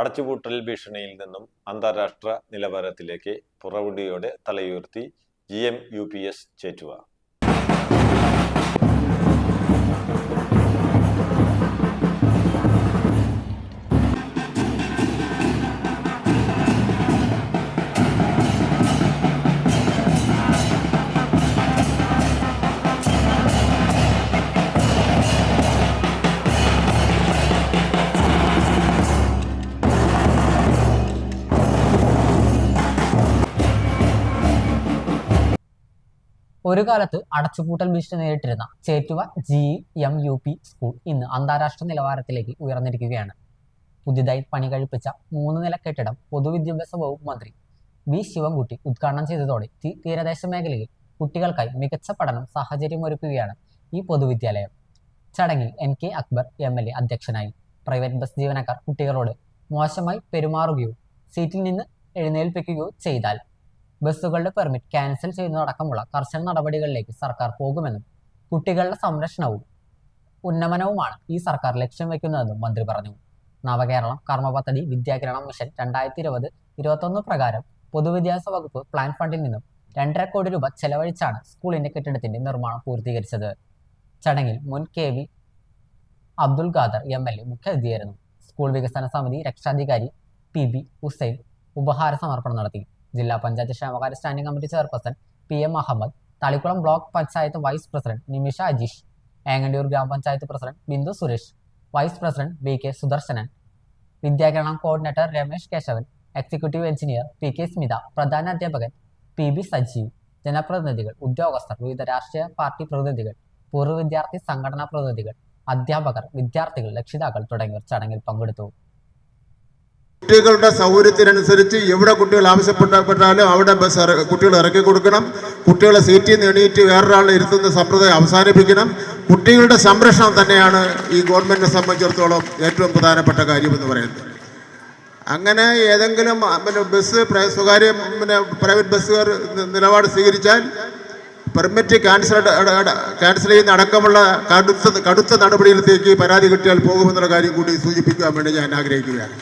അടച്ചുപൂട്ടൽ ഭീഷണിയിൽ നിന്നും അന്താരാഷ്ട്ര നിലവാരത്തിലേക്ക് പുറവുടിയോടെ തലയുയർത്തി G M U P S Chettuva ഒരു കാലത്ത് അടച്ചുപൂട്ടൽ ഭീഷണി നേരിട്ടിരുന്ന Chettuva G M U P school ഇന്ന് അന്താരാഷ്ട്ര നിലവാരത്തിലേക്ക് ഉയർന്നിരിക്കുകയാണ്. പുതിയതായി പണി കഴിപ്പിച്ച മൂന്ന് നില കെട്ടിടം പൊതുവിദ്യാഭ്യാസ വകുപ്പ് മന്ത്രി വി ശിവൻകുട്ടി ഉദ്ഘാടനം ചെയ്തതോടെ തീരദേശ മേഖലയിൽ കുട്ടികൾക്കായി മികച്ച പഠനം സാഹചര്യമൊരുക്കുകയാണ് ഈ പൊതുവിദ്യാലയം. ചടങ്ങിൽ N K Akbar M L A അധ്യക്ഷനായി. പ്രൈവറ്റ് ബസ് ജീവനക്കാർ കുട്ടികളോട് മോശമായി പെരുമാറുകയോ സീറ്റിൽ നിന്ന് എഴുന്നേൽപ്പിക്കുകയോ ചെയ്താൽ ബസ്സുകളുടെ പെർമിറ്റ് ക്യാൻസൽ ചെയ്യുന്നതടക്കമുള്ള കർശന നടപടികളിലേക്ക് സർക്കാർ പോകുമെന്നും കുട്ടികളുടെ സംരക്ഷണവും ഉന്നമനവുമാണ് ഈ സർക്കാർ ലക്ഷ്യം വെക്കുന്നതെന്നും മന്ത്രി പറഞ്ഞു. നവകേരളം കർമ്മ പദ്ധതി വിദ്യാകിരണം മിഷൻ രണ്ടായിരത്തി ഇരുപത് ഇരുപത്തൊന്ന് പ്രകാരം പൊതുവിദ്യാഭ്യാസ വകുപ്പ് പ്ലാൻ ഫണ്ടിൽ നിന്നും രണ്ടര കോടി രൂപ ചെലവഴിച്ചാണ് സ്കൂളിന്റെ കെട്ടിടത്തിന്റെ നിർമ്മാണം പൂർത്തീകരിച്ചത്. ചടങ്ങിൽ മുൻ K V Abdul Khader M L A മുഖ്യാതിഥിയായിരുന്നു school വികസന സമിതി രക്ഷാധികാരി പി ബി ഹുസൈൻ ഉപഹാര സമർപ്പണം നടത്തി. ജില്ലാ പഞ്ചായത്ത് ക്ഷേമകാര്യ standing committee chairperson P M Ahmed Thalikulam block panchayat vice president Nimisha Ajeesh Engandiyur grama panchayat president Bindu Suresh vice president B K Sudarsanan Vidyakiranam coordinator Ramesh Kesavan executive engineer P K Smitha പ്രധാന അധ്യാപകൻ P B Sajeev ജനപ്രതിനിധികൾ ഉദ്യോഗസ്ഥർ വിവിധ രാഷ്ട്രീയ party പ്രതിനിധികൾ പൂർവ വിദ്യാർത്ഥി സംഘടനാ പ്രതിനിധികൾ അധ്യാപകർ വിദ്യാർത്ഥികൾ രക്ഷിതാക്കൾ തുടങ്ങിയവർ ചടങ്ങിൽ പങ്കെടുത്തു. കുട്ടികളുടെ സൗകര്യത്തിനനുസരിച്ച് എവിടെ കുട്ടികൾ ആവശ്യപ്പെട്ടപ്പെട്ടാലും അവിടെ ബസ് കുട്ടികൾ ഇറക്കി കൊടുക്കണം. കുട്ടികളെ സീറ്റിൽ നിന്ന് എണീറ്റ് വേറൊരാളെ ഇരുത്തുന്ന സമ്പ്രദായം അവസാനിപ്പിക്കണം. കുട്ടികളുടെ സംരക്ഷണം തന്നെയാണ് ഈ ഗവൺമെന്റിനെ സംബന്ധിച്ചിടത്തോളം ഏറ്റവും പ്രധാനപ്പെട്ട കാര്യമെന്ന് പറയുന്നത്. അങ്ങനെ ഏതെങ്കിലും പിന്നെ ബസ് സ്വകാര്യ പിന്നെ പ്രൈവറ്റ് ബസ്സുകാർ നിലപാട് സ്വീകരിച്ചാൽ പെർമിറ്റ് ക്യാൻസൽ ക്യാൻസൽ ചെയ്യുന്ന അടക്കമുള്ള കടുത്ത കടുത്ത നടപടിയിലേക്ക് പരാതി കിട്ടിയാൽ പോകുമെന്നുള്ള കാര്യം കൂടി സൂചിപ്പിക്കുവാൻ വേണ്ടി ഞാൻ ആഗ്രഹിക്കുകയാണ്.